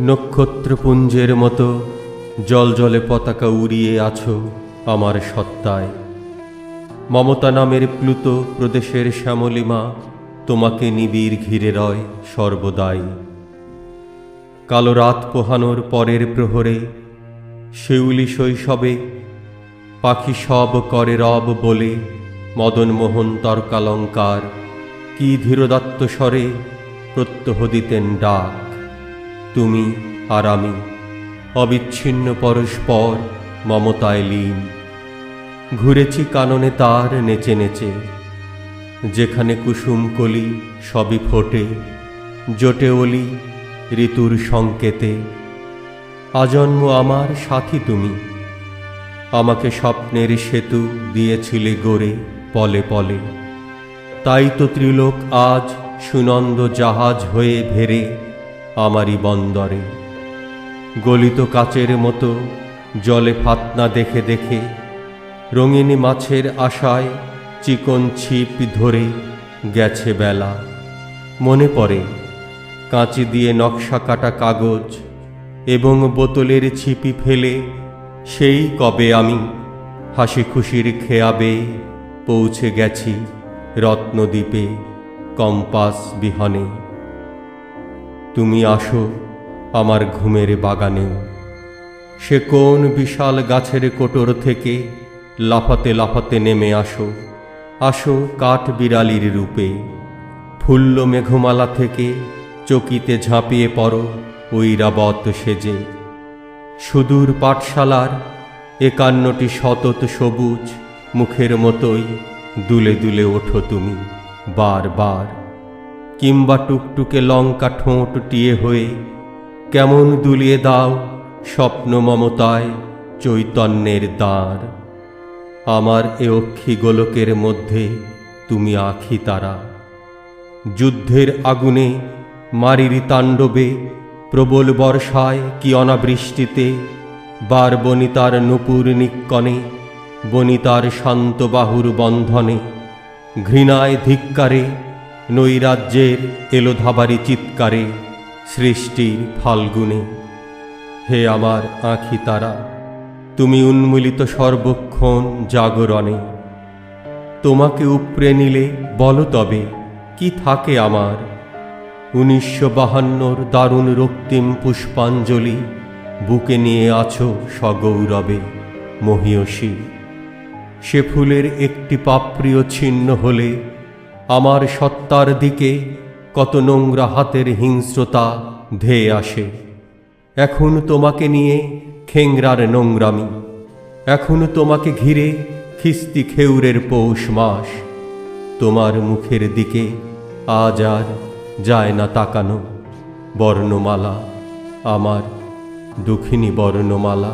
নক্ষত্রপুঞ্জের মতো জল জলে পতাকা উড়িয়ে আছো আমার সত্তায়। মমতা নামের প্লুত প্রদেশের শ্যামলিমা তোমাকে নিবিড় ঘিরে রয় সর্বদাই। কালো রাত পোহানোর পরের প্রহরে শিউলি শৈশবে পাখি সব করে রব বলে মদন মোহন তর্কালঙ্কার, কি ধীরদত্ত স্বরে প্রত্যহ দিতেন ডাক। তুমি আর আমি, অবিচ্ছিন্ন পরস্পর মমতায় লীন। ঘুরেছি কাননে তার নেচে নেচে, যেখানে কুসুম কলি সবই ফোটে, জোটে অলি ঋতুর সংকেতে। আজন্ম আমার সাথী তুমি, আমাকে স্বপ্নের সেতু দিয়েছিলে গড়ে পলে পলে। তাই তো ত্রিলোক আজ সুনন্দ জাহাজ হয়ে ভেরে আমারই বন্দরে। গলিত কাচের মতো জলে ফাতনা দেখে দেখে রঙিনী মাছের আশায় চিকন ছিপ ধরে গেছে বেলা। মনে পড়ে, কাঁচি দিয়ে নকশা কাটা কাগজ এবং বোতলের ছিপি ফেলে সেই কবে আমি হাসি খুশির খেয়াবে পৌঁছে গেছি রত্নদ্বীপে কম্পাস বিহনে। তুমি আসো আমার ঘুমের বাগানেও সে কোন বিশাল গাছের কোটর থেকে লাফাতে লাফাতে নেমে আসো। আসো কাঠ বিড়ালির রূপে। ফুল্ল মেঘমালা থেকে চকিতে ঝাঁপিয়ে পড়ো ঐরাবত সেজে। সুদূর পাঠশালার একান্নটি শতত সবুজ মুখের মতোই দুলে দুলে ওঠো তুমি বারবার। কিংবা টুকটুকে লঙ্কা ঠোঁট টিয়ে হয়ে কেমন দুলিয়ে দাও স্বপ্ন মমতায় চৈতন্যের দ্বার। আমার এ অক্ষী গোলকের মধ্যে তুমি আখি তারা। যুদ্ধের আগুনে মারির তাণ্ডবে প্রবল বর্ষায় কি অনাবৃষ্টিতে বার বনিতার নুপুর নিক্কণে বনিতার শান্ত বাহুর বন্ধনে ঘৃণায় ধিক্কারে নৈরাজ্যের এলোধাবারি চিৎকারে সৃষ্টির ফাল্গুনে। হে আমার আঁখি তারা, তুমি উন্মূলিত সর্বক্ষণ জাগরণে। তোমাকে উপড়ে নিলে বলো তবে, কি থাকে আমার? উনিশশো বাহান্নর দারুণ রক্তিম পুষ্পাঞ্জলি বুকে নিয়ে আছো সগৌরবে মহিয়সী। সে ফুলের একটি পাপ্রিয় ছিন্ন হলে আমার সত্তার দিকে কত নোংরা হাতের হিংস্রতা ধেয়ে আসে। এখন তোমাকে নিয়ে খেংরার নোংরামি। এখন তোমাকে ঘিরে খিস্তি খেউরের পৌষ মাস। তোমার মুখের দিকে আজ আর যায় না তাকানো। বর্ণমালা, আমার দুঃখিনী বর্ণমালা।